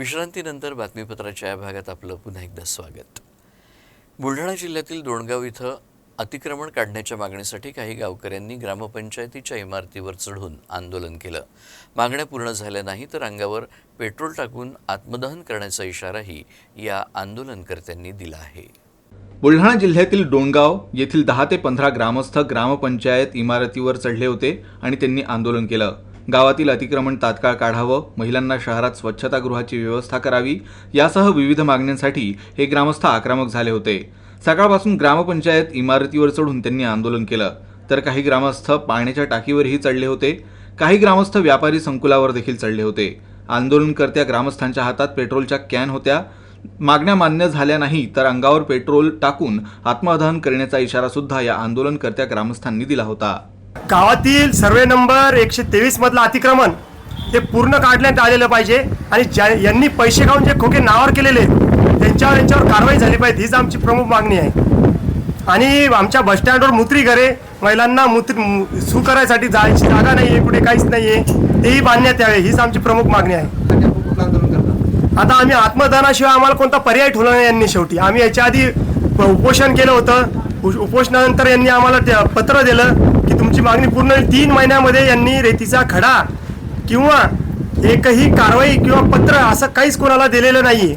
विश्रांतीनंतर बातमीपत्राच्या या भागात आपलं पुन्हा एकदा स्वागत. बुलढाणा जिल्ह्यातील दोणगाव इथं अतिक्रमण काढण्याच्या मागणीसाठी काही गावकऱ्यांनी ग्रामपंचायतीच्या इमारतीवर चढून आंदोलन केलं. मागण्या पूर्ण झाल्या नाही तर अंगावर पेट्रोल टाकून आत्मदहन करण्याचा इशाराही या आंदोलनकर्त्यांनी दिला आहे. बुलढाणा जिल्ह्यातील डोणगाव येथील दहा ते पंधरा ग्रामस्थ ग्रामपंचायत इमारतीवर चढले होते आणि त्यांनी आंदोलन केलं. गावातील अतिक्रमण तात्काळ काढावं महिलांना शहरात स्वच्छतागृहाची व्यवस्था करावी यासह विविध मागण्यांसाठी हे ग्रामस्थ आक्रमक झाले होते. सकाळपासून ग्रामपंचायत इमारतीवर चढून त्यांनी आंदोलन केलं. तर काही ग्रामस्थ पाण्याच्या टाकीवरही चढले होते. काही ग्रामस्थ व्यापारी संकुलावर देखील चढले होते. आंदोलनकर्त्या ग्रामस्थांच्या हातात पेट्रोलच्या कॅन होत्या. मागण्या मान्य झाल्या नाही तर अंगावर पेट्रोल टाकून आत्मदहन करण्याचा इशारा सुद्धा या आंदोलनकर्त्या ग्रामस्थांनी दिला होता. गावातील सर्वे नंबर एकशे तेवीस मधलं अतिक्रमण ते पूर्ण काढण्यात आलेलं पाहिजे. आणि ज्या यांनी पैसे खाऊन जे खोके नावावर केलेले त्यांच्यावर यांच्यावर कारवाई झाली पाहिजे हीच आमची प्रमुख मागणी आहे. आणि आमच्या बसस्टँडवर मुत्री घरे महिलांना मुत्री सू करायसाठी जायची जागा नाही आहे कुठे काहीच नाही आहे तेही बांधण्यात यावे हीच आमची प्रमुख मागणी आहे. आता आम्ही आत्मदानाशिवाय आम्हाला कोणता पर्याय ठेवला नाही यांनी शेवटी. आम्ही याच्या आधी उपोषण केलं होतं. उपोषणानंतर यांनी आम्हाला पत्र दिलं. की तुमची मागणी पूर्ण तीन महिन्यामध्ये यांनी रेतीचा खडा किंवा एकही कारवाई किंवा पत्र असं काहीच कोणाला दिलेलं नाही